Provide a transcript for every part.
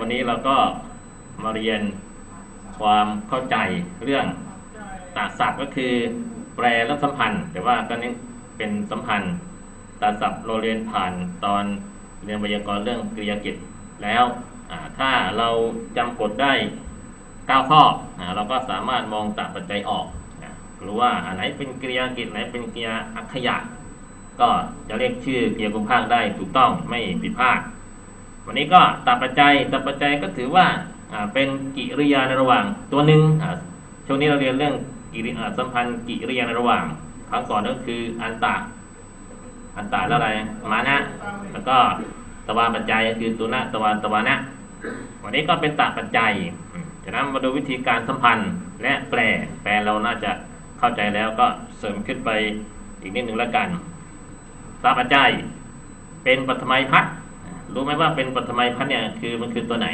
วันนี้เราก็มาเรียนความเข้าใจเรื่องตาศัพท์ก็คือแปลและสัมพันธ์ แต่ว่าตอนนี้เป็นสัมพันธ์ตาศัพท์เราเรียนผ่านตอนเรียนไวยากรณ์เรื่องกริยากิจแล้วถ้าเราจำกฎได้ 9 ข้ออเราก็สามารถมองตาปัจจัยออกนะรู้ว่าอันไหนเป็นกริยากิจไหนเป็นกริยาอักขยะ ก็จะเรียกชื่อกริยากุมภาคได้ถูกต้องไม่ผิดพลาด วันนี้ก็ตัดปัจจัยตัดปัจจัยก็ถือว่าเป็นกิริยาในระหว่างตัวหนึ่งช่วงนี้เราเรียนเรื่องกิริสัมพันธ์กิริยาในระหว่างครั้งก่อนก็คืออันตะอันตะแล้วอะไรมานะแล้วก็ตวาปัจจัยก็คือตัวนะตวาตวานะ วันนี้ก็เป็นตะปัจจัยอืมจากนั้นมาดูวิธีการสัมพันธ์และแปลแปลเราน่าจะเข้าใจแล้วก็เสริมขึ้นไปอีกนิดหนึ่งแล้วกันตะปัจจัยเป็นปฐมัยพัด รู้ไหมว่าเป็นปฐมัยพัดเนี่ยคือมันคือตัวไหน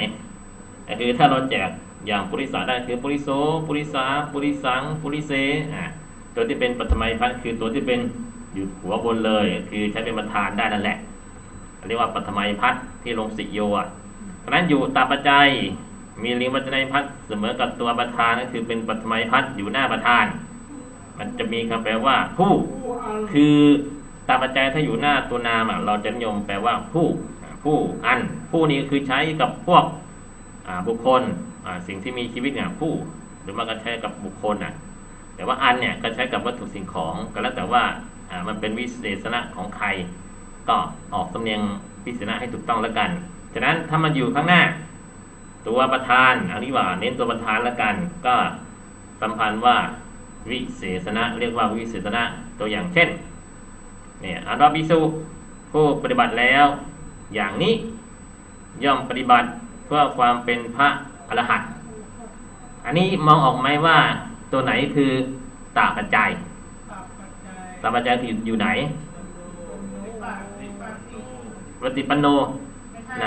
ก็คือถ้าเราแจกอย่างปุริสาได้คือปุริโสปุริสาปุริสังปุริเสอ่าตัวที่เป็นปฐมัยพัดคือตัวที่เป็นอยู่หัวบนเลย คือใช้เป็นประธานได้นั่นแหละเรียกว่าปฐมัยพัดที่ลงสิโยอะเพราะฉะนั้นอยู่ตาปัจจัยมีลิงปฐมัยพัดเสมอกับตัวประธานก็คือเป็นปฐมัยพัดอยู่หน้าประธาน มันจะมีคำแปลว่าผู้คือตามปัจจัยถ้าอยู่หน้าตัวนามอะเราจะนิยมแปลว่าผู้อ่า ผู้อัน ผู้นี้คือใช้กับพวกบุคคลสิ่งที่มีชีวิตเนี่ยผู้ หรือมันก็ใช้กับบุคคลน่ะแต่ว่าอันเนี่ยก็ใช้กับวัตถุสิ่งของก็แล้วแต่ว่ามันเป็นวิเศษณะของใคร ก็ออกสำเนียงวิเศษณะให้ถูกต้องแล้วกัน ฉะนั้นถ้ามันอยู่ข้างหน้า ตัวประธานอันนี้ว่าเน้นตัวประธานแล้วกัน ก็สัมพันธ์ว่าวิเศษณะเรียกว่าวิเศษณะตัวอย่างเช่นเนี่ยอันว่าพิสุผู้ปฏิบัติแล้ว อย่างนี้ย่อมปฏิบัติเพื่อความเป็นพระอรหันต์อันนี้มองออกไหมว่าตัวไหนคือตาปัจจัยตาปัจจัยคืออยู่ไหนปฏิปันโนไหน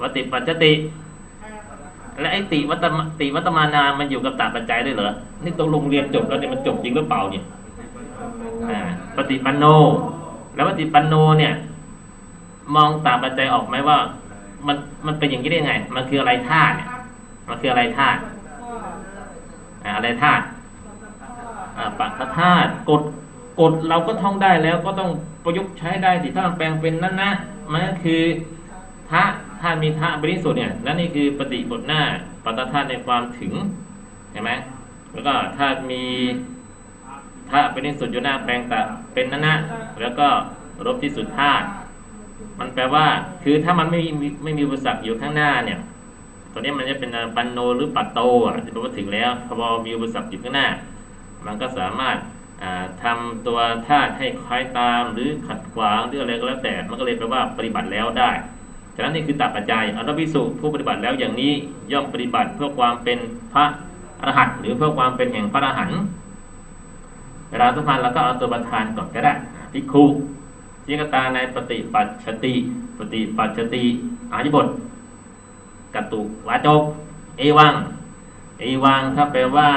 วติปัจจติ และไอ้ติวัตมติวัตมานามันอยู่กับตาปัจจัยด้วยเหรอ นี่ตกลงเรียนจบแล้วเนี่ยมันจบจริงหรือเปล่าเนี่ยอ่าปฏิปันโน แล้วปฏิปันโนเนี่ย มองตามปัจจัยออกไหมว่า มันมันเป็นอย่างนี้ได้ไง มันคืออะไรธาตุเนี่ย มันคืออะไรธาตุอ่าอะไรธาตุอ่าปัตธาตุกฎกฎเราก็ท่องได้แล้วก็ต้องประยุกต์ใช้ได้สิถ้ามันแปลงเป็นนั่นนะมันก็คือทะธาตุมีทะบริสุทธิ์เนี่ยและนี่คือปฏิบทหน้าปัตตธาตุในความถึงเห็นไหมแล้วก็ธาตุมี ทะบริสุทธิ์อยู่หน้าแปลงตะเป็นนั่นนะแล้วก็รบที่สุดธาตุมันแปลว่า คือถ้ามันไม่มีไม่มีอุปสรรคอยู่ข้างหน้าเนี่ยตัวนี้มันจะเป็นปันโนหรือปัตโตอะจะแปลว่าถึงแล้วพอมีอุปสรรคอยู่ข้างหน้า มันก็สามารถอ่าทำตัวธาตุให้คล้ายตามหรือขัดขวางหรืออะไรก็แล้วแต่ มันก็เลยแปลว่าปฏิบัติแล้วได้ฉะนั้นนี่คือตัดปัจจัยอนุวิสุผู้ปฏิบัติแล้วอย่างนี้ย่อมปฏิบัติเพื่อความเป็นพระอรหันต์หรือเพื่อความเป็นแห่งพระอรหันต์ เวลาสัมพันธ์เราก็เอาตัวประธานก่อนก็ได้อ่าพิกขุจิกตาในปฏิปัจฉติ ปฏิปัจฉติอาญิบทกตุวาจก เอวัง เอวังถ้าแปลว่า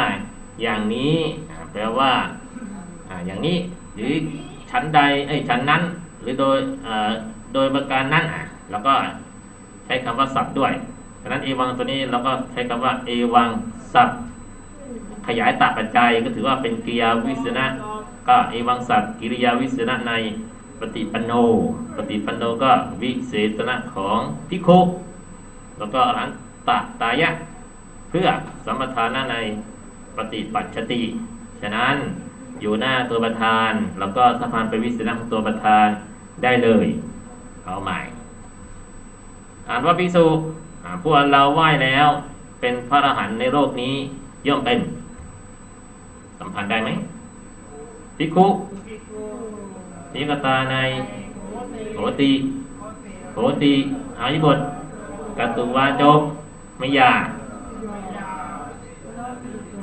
อย่างนี้ แปลว่าอย่างนี้ หรือชั้นใดเอ้ยชั้นนั้น หรือโดยโดยประการนั้นอะแล้วก็ใช้คำว่าสับด้วยฉะนั้นเอวังตัวนี้เราก็ใช้คำว่าเอวังสับ ขยายตาปัจจัยก็ถือว่าเป็นกิริยาวิเศษณะก็เอวังสับกิริยาวิเศษณะในปฏิปันโน ปฏิปันโนก็วิเศษณะของพิโคแล้วก็อรันตตายะ เพื่อสมทานะในปฏิปัจฉติ ฉะนั้นอยู่หน้าตัวประธาน แล้วก็สะพานไปวิเศษณะของตัวประธานได้เลยเอาใหม่ อ่านว่าภิกษุอ่าพวกเราไหว้แล้ว เป็นพระอรหันต์ในโลกนี้ย่อมเป็น สัมพันธ์ได้ไหมภิกขุทิกตาในโหติโหติอายุบทกตุวาจกมยา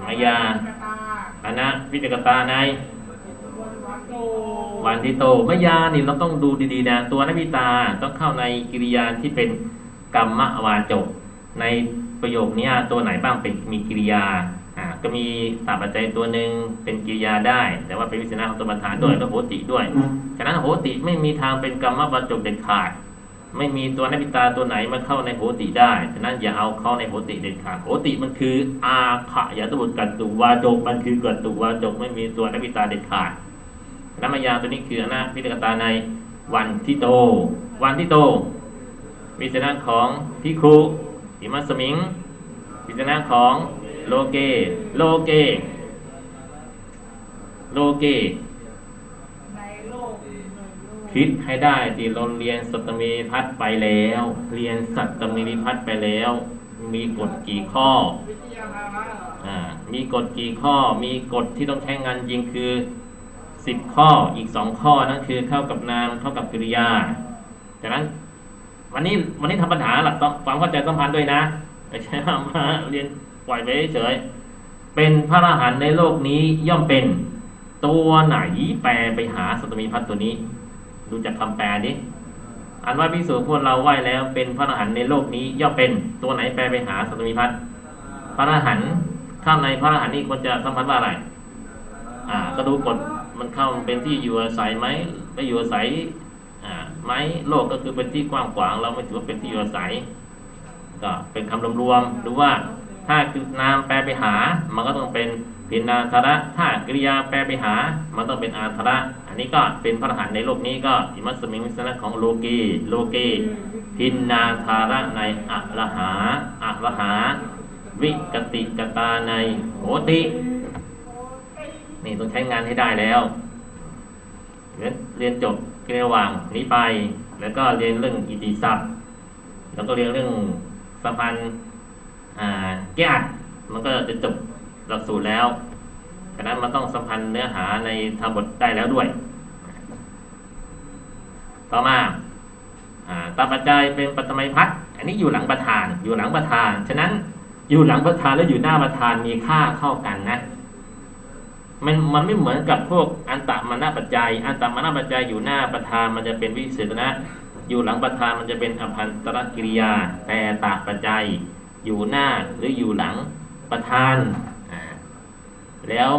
มายาอนะวิจกตาในวันทิโตมยานี่เราต้องดูดีๆนะตัวนวิตาต้องเข้าในกิริยาที่เป็นกรรมวาจกในประโยคนี้ตัวไหนบ้างเป็นมีกิริยา อ่าก็มีตาปัจจัยตัวหนึ่งเป็นกิริยาได้ แต่ว่าเป็นวิสนาของตัวประธานด้วยก็โหติด้วย ฉะนั้นโหติไม่มีทางเป็นกรรมวาจกเด็ดขาด ไม่มีตัวนักปิตาตัวไหนมาเข้าในโหติได้ ฉะนั้นอย่าเอาเข้าในโหติเด็ดขาดโหติมันคืออาขะยาตบุตรกัตตุวาจกมันคือกัตตุวาจกไม่มีตัวนักปิตาเด็ดขาดน้ำมายาตัวนี้คืออนาพิจกตาในวันที่โต วันที่โต วิจารณ์ของพิคุอิมัสมิงวิจารณ์ของ โลเก โลเก โลเก คิดให้ได้ที่เราเรียนสัตมีพัฒน์ไปแล้ว เรียนสัตมีพัฒน์ไปแล้ว มีกฎกี่ข้ออ่ามีกฎกี่ข้อ มีกฎที่ต้องใช้งานจริงคือสิบข้ออีกสองข้อนั่นคือเข้ากับนามเข้ากับกริยาจากนั้นวันนี้วันนี้ทำปัญหาหลักต้องความเข้าใจสัมพันธ์ด้วยนะไม่ใช่ว่ามาเรียน ปล่อยไปเฉยเป็นพระอรหันต์ในโลกนี้ย่อมเป็นตัวไหนแปลไปหาสตมีพัฒตัวนี้ ดูจากคำแปลดิอันว่าพิสูจน์พวกเราไหวแล้วเป็นพระอรหันต์ในโลกนี้ย่อมเป็นตัวไหนแปลไปหาสตมีพัฒพระอรหันต์ข้ามในพระอรหันต์นี่ควรจะสัมพันธ์ว่าอะไร อ่า ก็ดูกฎมันเข้าเป็นที่อยู่อาศัยไหมไปอยู่อาศัยอ่าไหมโลกก็คือเป็นที่กว้างขวาง เราไม่ถือว่าเป็นที่อยู่อาศัย ก็เป็นคำรวมๆหรือว่า ถ้านามแปลไปหา มันก็ต้องเป็นพินาธระ ถ้ากริยาแปลไปหา มันต้องเป็นอาธระ อันนี้ก็เป็นพระอรหันต์ในโลกนี้ก็อิมัสมิงวิสนะของโลกีโลกีพินนาธาระในอะระหาอะระหา วิกติกตาในโหติ นี่ต้องใช้งานให้ได้แล้วเรียนเรียนจบระหว่างนี้ไป แล้วก็เรียนเรื่องอิติศัพท์แล้วก็เรียนเรื่องสัมพันธ์ อ่าแก้อัดมันก็จะจบหลักสูตรแล้วฉะนั้นมันต้องสัมพันธ์เนื้อหาในธรรมบทได้แล้วด้วย ต่อมาอตาปัจจัยเป็นปัตมัยพัดอันนี้อยู่หลังประธาน อยู่หลังประธาน ฉะนั้นอยู่หลังประธานแล้วอยู่หน้าประธานมีค่าเท่ากันนะ มันมันไม่เหมือนกับพวกอันตะมณปัจจัย อันตะมณปัจจัยอยู่หน้าประธานมันจะเป็นวิเศษนะ อยู่หลังประธานมันจะเป็นอภันตรกิริยาแต่ตาปัจจัย อยู่หน้าหรืออยู่หลังประธานแล้ว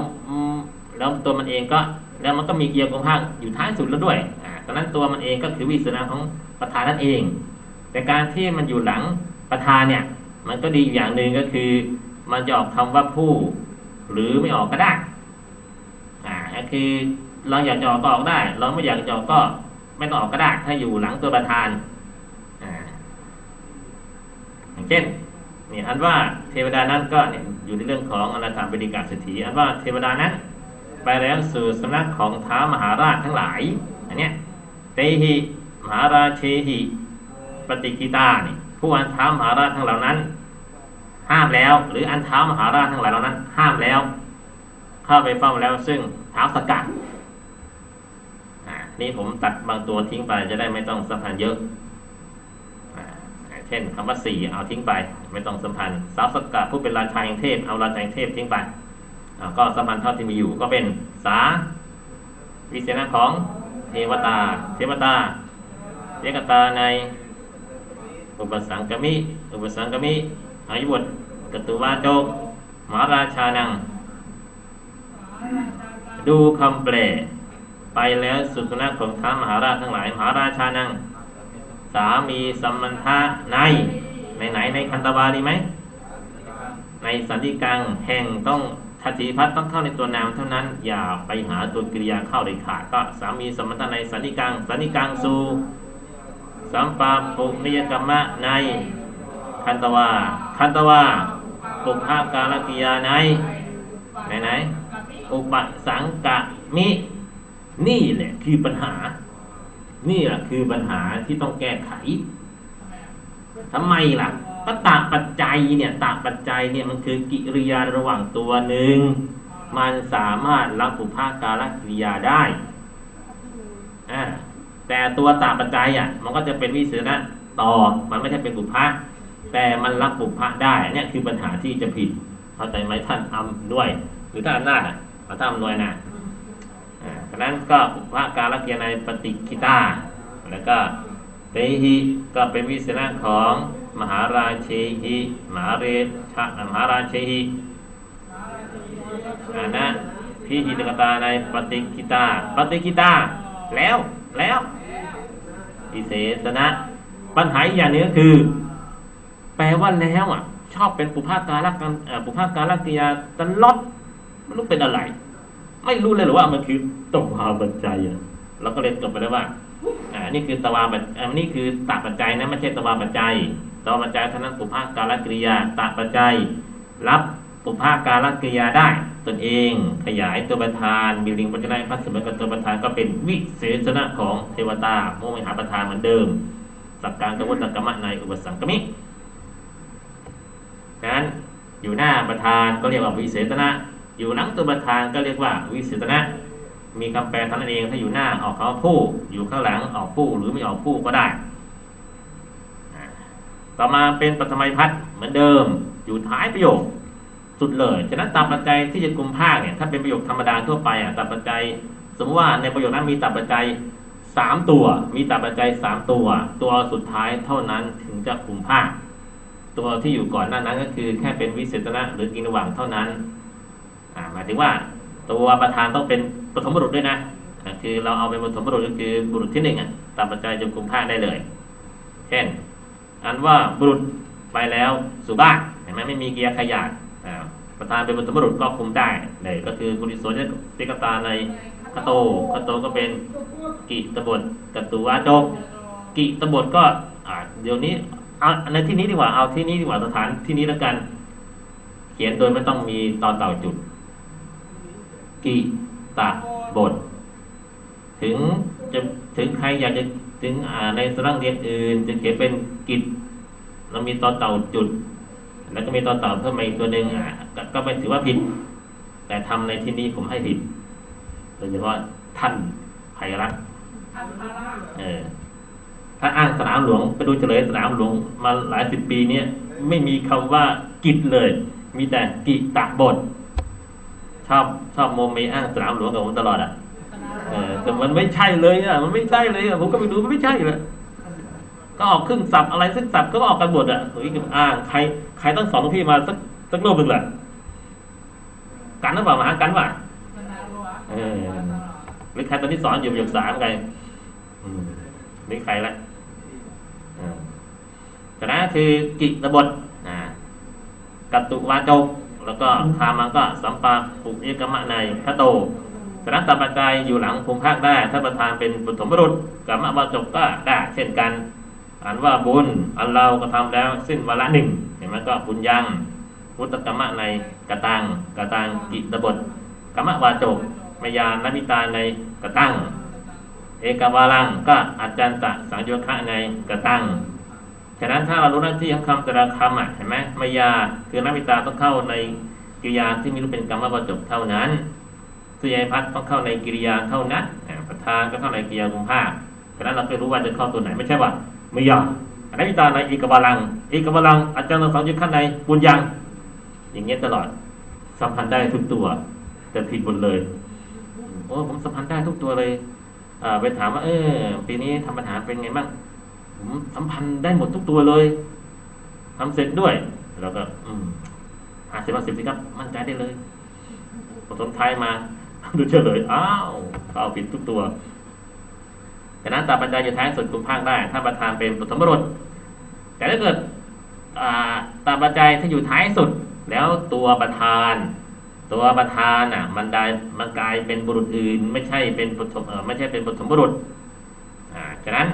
แล้วตัวมันเองก็แล้วมันก็มีเกียร์ของภาคอยู่ท้ายสุดแล้วด้วยอ่าดังนั้นตัวมันเองก็คือวิเศษนะของประธานนั่นเอง แต่การที่มันอยู่หลังประธานเนี่ย มันก็ดีอย่างหนึ่งก็คือ มันจะออกคำว่าผู้ หรือไม่ออกก็ได้ อ่าก็คือเราอยากจะออกก็ออกได้ เราไม่อยากจะออกก็ไม่ต้องออกก็ได้ถ้าอยู่หลังตัวประธาน อ่าอย่างเช่น นี่อันว่าเทวดานั้นก็เนี่ยอยู่ในเรื่องของอนาถาบดิกาเศรษฐีอันว่าเทวดานั้นไปแล้วสู่สำนักของท้ามหาราชทั้งหลายอันเนี้ยเตหิมหาราเชหิปฏิกิตานี่ผู้อันท้ามหาราชทั้งเหล่านั้น ห้ามแล้ว หรืออันท้ามหาราชทั้งหลายเหล่านั้น ห้ามแล้ว เข้าไปเฝ้าแล้วซึ่งเท้าสกัดอ่านี่ผมตัดบางตัวทิ้งไปจะได้ไม่ต้องสัมพันธ์เยอะ เช่นคำว่าสี่เอาทิ้งไป ไม่ต้องสัมพันธ์สาวสกัดผู้เป็นราชาแห่งเทพเอาราชาแห่งเทพทิ้งไปก็สัมพันธ์เท่าที่มีอยู่ก็เป็นสาวิเศษณะของเทวตา เทวตาเทกตาในอุปสังกมิ อุปสังกมิอายุบทกตุวาโจกมหาราชานัง ดูคำแปล ไปแล้วสุตนะของท้ามหาราชทั้งหลาย มหาราชานัง สามีสัมมันทะในในไหนในคันตวาดีไหม ในสันติกังแห่งต้องทัติพัฒต้องเข้าในตัวนามเท่านั้น อย่าไปหาตัวกริยาเข้าเด็ดขาดก็สามีสมมันทะในสันติกังสันติกังสู่สัมปาปุนิยกรรมะในคันตวาคันตวาปุพากาลกิยาในไหนไหนอุปสังกะมิ นี่แหละคือปัญหา นี่แหละคือปัญหาที่ต้องแก้ไขทำไมล่ะก็ตาปัจจัยเนี่ยตาปัจจัยเนี่ยมันคือกิริยาระหว่างตัวหนึ่งมันสามารถรับปุพากาลกิริยาได้อ่าแต่ตัวตาปัจจัยอะมันก็จะเป็นวิเศษนะต่อมันไม่ใช่เป็นปุพะแต่มันรับปุพะได้เนี่ยคือปัญหาที่จะผิดเข้าใจไหมท่านอำด้วย หรือท่านอำนาจอะมาท่านอำนวยนะ นั้นก็ปุพะการละเกียในปฏิกิตาแล้วก็เตหิก็เป็นวิเศษณะของมหาราเชหิมหาเรชะมหาราเชหิอานะพิหิตกตาในปฏิกิตาปฏิกิตาแล้วแล้ววิเศษณะปัญหาอย่างนึงก็คือ แปลว่าแล้วอะ ชอบเป็นปุพาการักันปุพาการักริยาตลอดไม่รู้เป็นอะไร ไม่รู้เลยหรือว่ามันคือตวาปัจจัยอะเราก็เลยจบไปแล้วว่าอ่านี่คือตวาปัจอ่านี่คือตปัจจัยนะไม่ใช่ตวาปัจจัยตวาปัจจัยท่านั้นปุพาการกริยาตปัจจัย รับปุพาการกริยาได้ตนเองขยายตัวประธานมีลิงปัจจัยพัสดุกับตัวประธานก็เป็นวิเศษณะของเทวตาโมมิหาประธานเหมือนเดิม สักการกวัตกรรมะในอุปสังกมิดังนั้นอยู่หน้าประธานก็เรียกว่าวิเศษณะ อยู่หลังตัวประธานก็เรียกว่าวิเศษณะมีคำแปลเท่านั้นเองถ้าอยู่หน้าออกคำว่าผู้ อยู่ข้างหลังออกผู้หรือไม่ออกผู้ก็ได้ ต่อมาเป็นปฐมัยพัฒน์เหมือนเดิม อยู่ท้ายประโยคสุดเลยฉะนั้นตามปัจจัยที่จะกลุ่มภาคเนี่ยถ้าเป็นประโยคธรรมดาทั่วไปอะตามปัจจัย สมมติว่าในประโยคนั้นมีตามปัจจัยสามตัว มีตามปัจจัยสามตัว ตัวสุดท้ายเท่านั้นถึงจะกลุ่มภาคตัวที่อยู่ก่อนหน้านั้นก็คือแค่เป็นวิเศษณะหรือกินระหว่างเท่านั้น หมายถึงว่าตัวประธานต้องเป็นปฐมบุรุษด้วยนะคือเราเอาเป็นปฐมบุรุษก็คือบุรุษที่หนึ่งอะตามปัจจัยจะกลุ่มภาคได้เลย เช่น อันว่าบุรุษไปแล้วสู่บ้านเห็นไหมไม่มีเกียร์ขยาดอ่าประธานเป็นปฐมบุรุษก็คุมได้เลยก็คือบุริโสยติกตาในคโตคโตก็เป็นกิตบทกตุวาจกกิตบทก็เดี๋ยวนี้เอาในที่นี้ดีกว่าเอาที่นี้ดีกว่าสถานที่นี้แล้วกัน เขียนโดยไม่ต้องมีตอนเต่าจุด กิตะบท ถึงจะถึงใครอยากจะถึงในสรังเรียนอื่น จะเขียนเป็นกิจเรามีต่อเต่าจุด แล้วก็มีต่อเต่าเพิ่มมาอีกตัวหนึ่งอ่าก็ก็ไม่ถือว่าผิด แต่ทำในที่นี้ผมให้ผิดโดยเฉพาะท่านไพรัตเออถ้าอ้างสนามหลวงไปดูเฉลยสนามหลวงมาหลายสิบปีเนี้ยไม่มีคำว่ากิจเลย มีแต่กิตะบท ชอบชอบโมเมอ้างสนามหลวงกับผมตลอดอะเออแต่มันไม่ใช่เลยอะมันไม่ใช่เลยอะผมก็ไปดูมันไม่ใช่เลยก็ออกครึ่งสับอะไรสักสับก็ออกกันหมดอะเฮ้ยอ้างใครใครต้องสอนหลวงพี่มาสักสักรูปหนึ่งแหละกันหรือเปล่ามาหากันป่ะเออหรือใครตอนนี้สอนอยู่ประโยคสามไงอืมนี่ใครละอ่าฉะนั้นคือกิตบทกัตตุวาจก แล้วก็คามังก็สัมปาปุเอกมะในพระโตฉะนั้นตปัจจัยอยู่หลังภูมิภาคได้ถ้าประธานเป็นปฐมบุรุษกรรมวาจกก็ได้เช่นกันอ่านว่าบุญอันเรากระทำแล้วสิ้นวาระหนึ่งเห็นไหมก็บุญยังพุทธกรรมะในกตังกตังกิตบทกรรมวาจกมยานมิตาในกระตังเอกวาลังก็อาจารย์ตะสังโยคะในกระตัง ฉะนั้นถ้าเรารู้หน้าที่ของคำแต่ละคำอะเห็นไหมมายาคือนมิตาต้องเข้าในกิริยาที่มีรูปเป็นกรรมประจบเท่านั้นสุยายพัฒต้องเข้าในกิริยาเท่านั้นประธานก็เข้าในกิริยากุมภาคฉะนั้นเราก็รู้ว่าจะเข้าตัวไหนไม่ใช่ว่ามยานัมิตาในเอกวาลังเอกวาลังอาจารย์ตะสังโยคะในปุญญังอย่างเงี้ยตลอดสัมพันธ์ได้ทุกตัว แต่ผิดหมดเลยโอ้ผมสัมพันธ์ได้ทุกตัวเลยไปถามว่าเออปีนี้ทำปัญหาเป็นไงบ้าง สัมพันธ์ได้หมดทุกตัวเลยทำเสร็จด้วย แล้วก็ อืมหาสิบมาสิบสิครับมั่นใจได้เลยผสมท้ายมาดูเฉลยอ้าวเขาเอาผิดทุกตัวแต่นั้นตาปัจจัยอยู่ท้ายสุดกลุ่มภาคได้ ถ้าประธานเป็นปฐมบรุษแต่ถ้าเกิดตาปัจจัยถ้าอยู่ท้ายสุด แล้วตัวประธาน ตัวประธานอะ มันได้มันกลายเป็นบุรุษอื่น ไม่ใช่เป็นปฐมไม่ใช่เป็นปฐมบุรุษอ่าฉะนั้น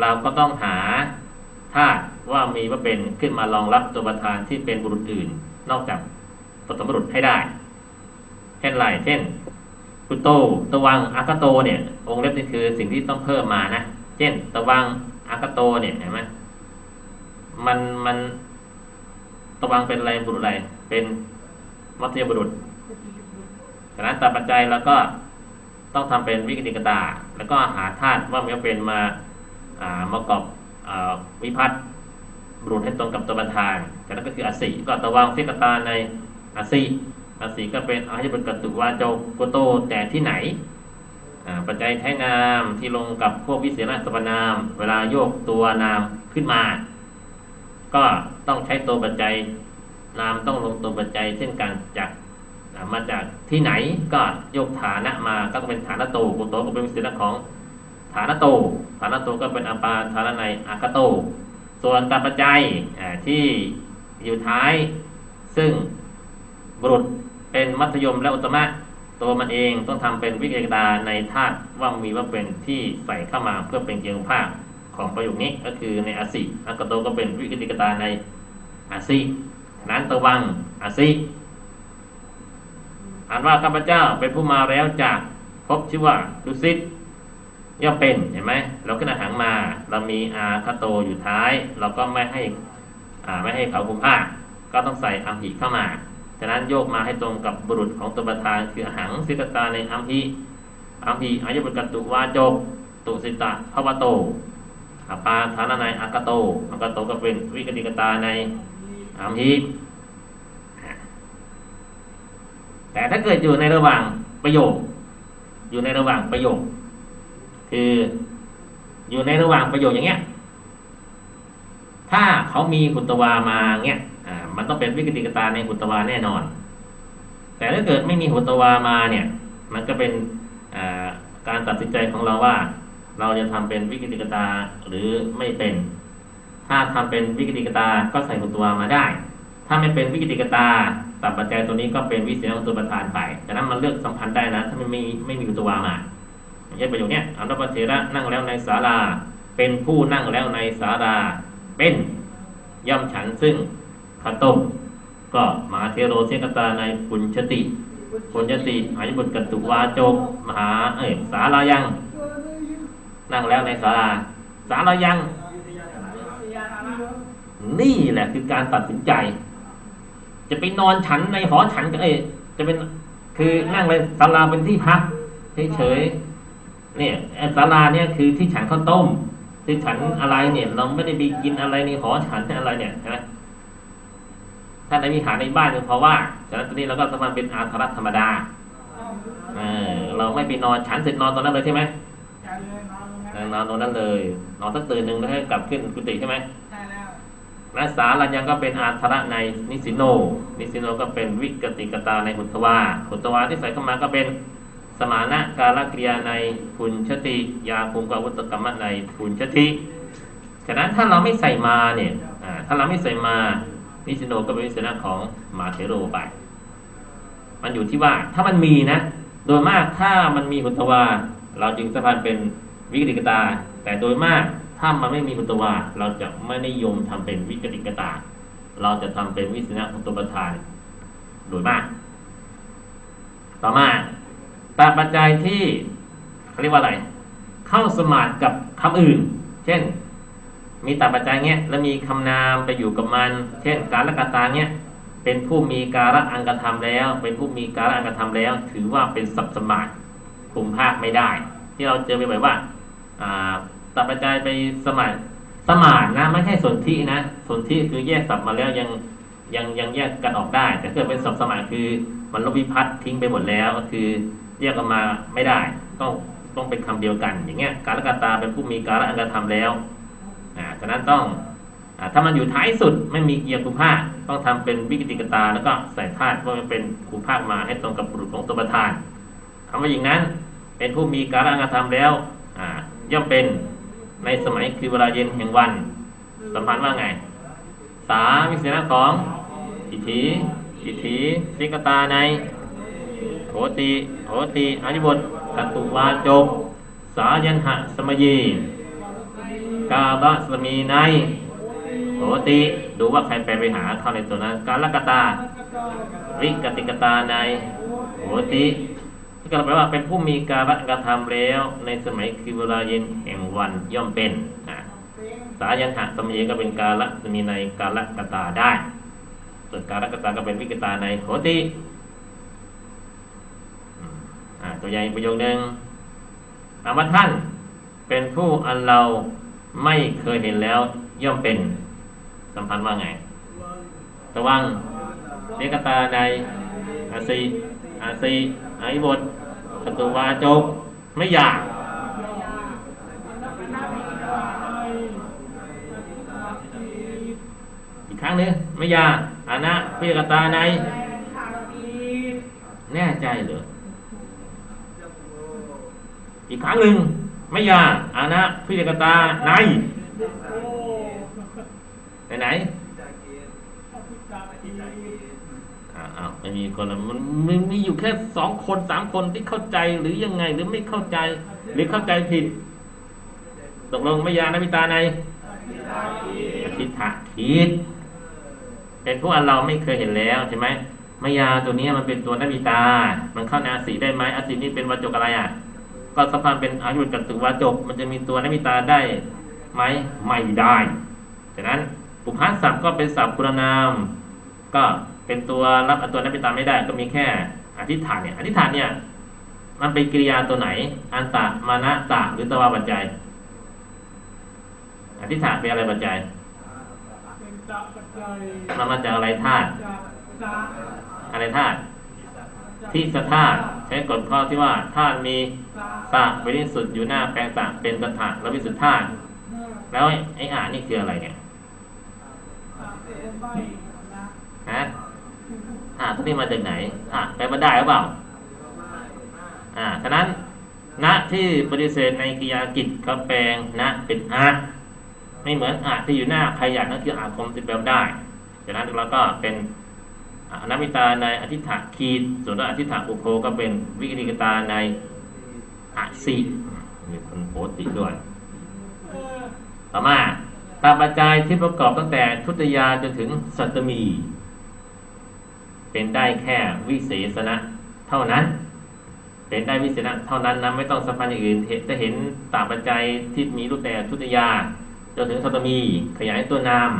เราก็ต้องหาธาตุว่ามีว่าเป็นขึ้นมารองรับตัวประธานที่เป็นบุรุษอื่น นอกจากปฐมบุรุษให้ได้ เช่นไรเช่นกุโตตะวังอากาโตเนี่ย องค์เล็บนี่คือสิ่งที่ต้องเพิ่มมานะเช่น ตะวังอากาโตเนี่ยเห็นไหมมันมันตะวังเป็นอะไรบุรุษอะไร เป็นมัธยบุรุษฉะนั้นตามปัจจัยเราก็ต้องทำเป็นวิกฤตกตา แล้วก็หาธาตุว่ามีเป็นมาามากอบวิพัฒน์บุรุษให้ตรงกับตัวประธานฉะนั้นก็คืออสิก็ตะวังฟิกตาในอสิอสิก็เป็นอายุบกตุวาโจโกโตแต่ที่ไหนปัจจัยไทยนามที่ลงกับพวกวิเศษสรรพนาม เวลาโยกตัวนามขึ้นมา ก็ต้องใช้ตัวปัจจัยนามต้องลงตัวปัจจัยเช่นกันจากมาจากที่ไหนก็ยกฐานะมาก็เป็นฐานะโตกุโตก็เป็นวิสิทธิของ ฐานโตฐานโตก็เป็นอปาฐานในอากโต ส่วนตัปัจจัยที่อยู่ท้าย ซึ่งบุรุษเป็นมัธยมและอุตมะตัวมันเองต้องทำเป็นวิกฤตาในธาตุว่ามีว่าเป็นที่ใส่เข้ามาเพื่อเป็นเกียงภาคของประโยคนี้ก็คือในอาสิอากโตก็เป็นวิกฤตาในอาสินั้นตะวังอาสิอ่านว่าข้าพเจ้าเป็นผู้มาแล้วจากพบชื่อว่าดุสิต ย่อมเป็นเห็นไหมเราขึ้นอาหางมา เรามีอาคาโตอยู่ท้าย เราก็ไม่ให้อ่าไม่ให้เขาคุมผ้า ก็ต้องใส่อัมหิเข้ามาฉะนั้นโยกมาให้ตรงกับบุรุษของตัวประธานคืออาหังสิกตาในอัมหิอัมหิอายุบกตุวาจกตุสิตะภวโตอปาฐานาในอากาโตอากาโตก็เป็นวิกติกตาในอัมหิแต่ถ้าเกิดอยู่ในระหว่างประโยค อยู่ในระหว่างประโยค คืออยู่ในระหว่างประโยคอย่างเงี้ย ถ้าเขามีหุตวามาเงี้ยอ่ามันต้องเป็นวิกติกตาในหุตวาแน่นอน แต่ถ้าเกิดไม่มีหุตวามาเนี่ย มันก็เป็นการตัดสินใจของเราว่า เราจะทำเป็นวิกติกตาหรือไม่เป็น ถ้าทำเป็นวิกติกตาก็ใส่หุตวามาได้ ถ้าไม่เป็นวิกติกตาตัดปัจจัยตัวนี้ก็เป็นวิเศษของตัวประธานไป แต่นั้นมันเลือกสัมพันธ์ได้นะ ถ้าไม่มีไม่มีหุตวามา อย่างเช่นประโยคนี้อนุปเทระนั่งแล้วในศาลา เป็นผู้นั่งแล้วในศาลา เป็นย่อมฉันซึ่งขต้มก็มหาเทโรเสกตาในปุญชติปุญชติอายบุตรกตุวาจก มหาเอ้ยศาลายัง นั่งแล้วในศาลาศาลายัง นี่แหละคือการตัดสินใจ จะไปนอนฉันในหอฉันก็เอ้ยจะเป็นคือนั่งในศาลาเป็นที่พักเฉยๆ เนี่ยศาลาเนี่ยคือที่ฉันข้าวต้ม ที่ฉันอะไรเนี่ย เราไม่ได้ไปกินอะไรในหอฉันอะไรเนี่ยใช่ไหมถ้าในวิหาในบ้านก็เพราะว่าฉะนั้นตอนนี้เราก็สมานเป็นอาธรัธรรมดาเออเราไม่ไปนอนฉันเสร็จนอนตอนนั้นเลยใช่ไหมนอนตรงนั้นเอนนั้นเลย นอนสักตื่นหนึ่งแล้วให้กลับขึ้นกุฏิใช่ไหมใช่แล้วและสารัญยังก็เป็นอาธระในนิสิโน นิสิโนก็เป็นวิกติกตาในหุตวาหุตวาที่ใส่เข้ามาก็เป็น สมานะกาลกริยาในปุญชติ ยาภูมิกวุตกรรมะในปุญชติฉะนั้นถ้าเราไม่ใส่มาเนี่ยถ้าเราไม่ใส่มานิสโนก็เป็นวิสนะของมาเทโรไป มันอยู่ที่ว่าถ้ามันมีนะ โดยมากถ้ามันมีหุตวา เราจึงสะพานเป็นวิกติกตา แต่โดยมากถ้ามันไม่มีหุตวา เราจะไม่นิยมทำเป็นวิกติกตา เราจะทำเป็นวิสนะองตัวประธาน โดยมาก ต่อมา ตาปัจจัยที่เขาเรียกว่าอะไร เข้าสมาธิกับคำอื่น เช่น มีตาปัจจัยเงี้ยแล้วมีคำนามไปอยู่กับมัน เช่น การละกตาเงี้ยเป็นผู้มีการะอังกธรรมแล้ว เป็นผู้มีการะอังกธรรมแล้ว ถือว่าเป็นสับสมาธิคุมภาคไม่ได้ ที่เราเจอไปบ่อยว่าอ่าตัดปัจจัยไปสมาธิสมานนะไม่ใช่สนธินะสนธิคือแยกสับมาแล้วยังยังยังแยกกันออกได้ แต่เกิดเป็นสับสมานคือมันลบวิพัฒน์ทิ้งไปหมดแล้วก็คือ แยกออกมาไม่ได้ ต้องต้องเป็นคำเดียวกัน อย่างเงี้ยการละกตาเป็นผู้มีการะอังกธรรมแล้วอ่าฉะนั้นต้องอ่าถ้ามันอยู่ท้ายสุดไม่มีเกียร์คุภาคต้องทำเป็นวิกติกตาแล้วก็ใส่ธาตุว่ามันเป็นคุภาคมาให้ตรงกับบุรุษของตัวประธานคำว่าอย่างนั้นเป็นผู้มีการะอังกธรรมแล้วอ่าย่อมเป็นในสมัยคือเวลาเย็นแห่งวันสัมพันธ์ว่าไง สาวิเศษณะของอิทธิอิทธิสิกตาใน โหติโหติอายุบทกัตุวาจกสายันหะสมยีกาบะสมีในโหติดูว่าใครแปไปหาเข้าในตัวนั้นการละกตา วิกติกตาในโหติกล่าวแปลว่าเป็นผู้มีการะกระทำแล้ว ในสมัยคือเวลาเย็นแห่งวันย่อมเป็นสายันหะสมัยก็เป็นกาละจะมีในกาละกตาได้ ส่วนกาละกตาก็เป็นวิกตาในโหติ ตัวอย่างประโยคนึงอาว่าท่าน เป็นผู้อันเราไม่เคยเห็นแล้วย่อมเป็นสัมพันธ์ว่าไงตะวังเอกตาในอาซีอาซีอาอิบทสตุวาจกไม่อยากอีกครั้งนึงไม่ยากอานะพิกตาใน แน่ใจเหรอ อีกครั้งหนึ่งไม่ยาอานะพิจกตาในไหนไหนอ้าวไม่มีคนละมันมันมีอยู่แค่สองคนสามคนที่เข้าใจหรือยังไงหรือไม่เข้าใจ หรือเข้าใจผิดตกลงไม่ยานะพิตาในอภิจารีอธิษฐะคิดเป็นพวกเราไม่เคยเห็นแล้วใช่ไหมมายาตัวนี้มันเป็นตัวนบิตา มันเข้านอาสีได้ไหมอาสีนี่เป็นวาจกอะไรอะ ก็สภาพเป็นอายุกับตุวาจกมันจะมีตัวนบิตาได้ไหมไม่ได้ฉะนั้นปุพพศัพท์ก็เป็นศัพท์คุณนาม ก็เป็นตัวรับตัวนบิตาไม่ได้ ก็มีแค่อธิษฐานเนี่ยอธิษฐานเนี่ยมันเป็นกริยาตัวไหน อันตะมานะตะหรือตวาปัจจัยอธิษฐานเป็นอะไรปัจจัยเป็นจักปัจจัยมันมาจากอะไรธาตุจากจักอะไรธาตุ ที่สธาตุใช้กฎข้อที่ว่าธาตุมีจักสะบริสุทธิ์อยู่หน้าแปลงตะเป็นตถาและวิสุทธาตุแล้วไอ้อ่านี่คืออะไรเนี่ยฮะอ่าตัวนี้มาจากไหน อ่าแปลมาได้หรือเปล่า อ่าฉะนั้นณที่ปฏิเสธในกิยากิจก็แปลงณเป็นอะไม่เหมือนอะที่อยู่หน้าใครอยากนั่นคืออาคมที่แปลได้ฉะนั้นเราก็เป็น นัมิตาในอธิษฐานคีดส่วนอธิษฐานอุโภก็เป็นวิกิริกตาในอะสิมีคนโพสติด้วย ต่อมาตาปัจจัยที่ประกอบตั้งแต่ทุตยาจนถึงสัตตมี เป็นได้แค่วิเศษณะเท่านั้น เป็นได้วิเศษณะเท่านั้นนะไม่ต้องสัมพันธ์อย่างอื่นเห็นจะเห็นตาปัจจัยที่มีรูปแต่ทุตยาจนถึงสัตตมี ขยายตัวนาม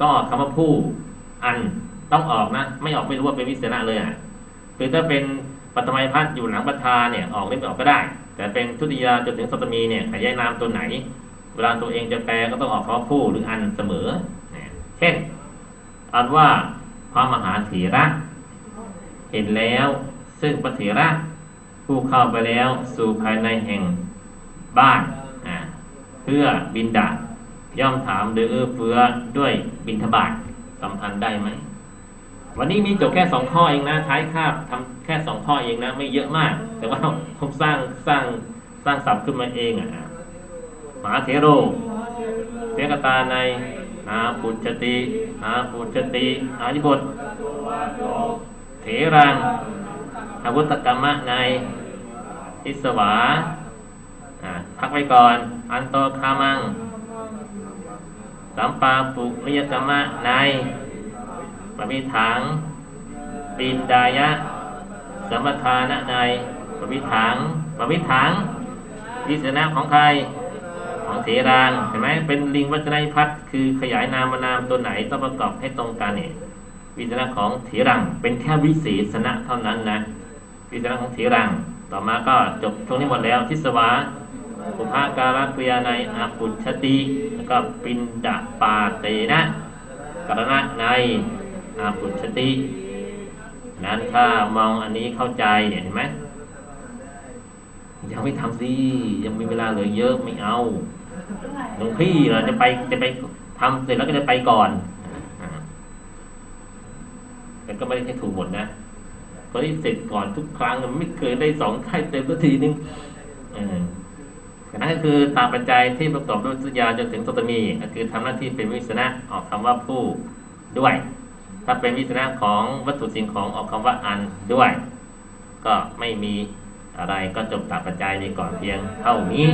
ต้อคำว่าผู้อัน ต้องออกนะ ไม่ออกไม่รู้ว่าเป็นวิเศษณะเลยอะคือถ้าเป็นปัตมัยพัฒน์อยู่หลังปัทานเนี่ยออกไม่ออกก็ได้ แต่เป็นทุติยาจนถึงสัตมีเนี่ยขยายนามตัวไหน เวลาตัวเองจะแปลก็ต้องออกคำว่าผู้หรืออันเสมอเช่นอันว่าพระมหาเถระเห็นแล้วซึ่งพระเถระผู้เข้าไปแล้วสู่ภายในแห่งบ้านเพื่อบินดาย่อมถามโดยเอื้อเฟื้อด้วยบินทบาทสัมพันธ์ได้ไหม วันนี้มีจบแค่สองข้อเองนะท้ายคาบทำแค่สองข้อเองนะ ไม่เยอะมาก แต่ว่าผมสร้างสร้างสร้างศัพท์ขึ้นมาเองอะมหาเถโรเสกตาในนาปุจจตินาปุจจติอาธิบทเถรังอาวุธกรรมะในอิสวาอ่าพักไว้ก่อน อันโตคามังสัมปาปุริยกรรมะใน ปวิถังปินดายะสมทานะในปวิถังปวิถังวิสนะของใครของเถรางเห็นไหมเป็นลิงวัจนัยพัฒคือขยายนามนามตัวไหนต้องประกอบให้ตรงกันเนี่ยวิสนะของเถรังเป็นแค่วิเศษณะเท่านั้นนะวิสนะของเถรังต่อมาก็จบตรงนี้หมดแล้วทิศวาอุปาการะกริยาในอาปุชติแล้วก็ปินดาปาเตนะกรณะใน อาปุชติ นั้นถ้ามองอันนี้เข้าใจเห็นไหมยังไม่ทำสิยังมีเวลาเหลือเยอะไม่เอาหลวงพี่เราจะไปจะไปทำเสร็จแล้วก็จะไปก่อนอ่าแต่ก็ไม่ได้ให้ถูกหมดนะคนที่เสร็จก่อนทุกครั้งมันไม่เคยได้สองไข่เต็มสักทีนึงนั่นก็คือตามปัจจัยที่ประกอบด้วยสัญญาจนถึงสตมีก็คือทำหน้าที่เป็นวิสนะออกคำว่าผู้ด้วย ถ้าเป็นวิสนะของวัตถุสิ่งของออกคำว่าอันด้วย ก็ไม่มีอะไรก็จบตัดปัจจัยในก่อนเพียงเท่านี้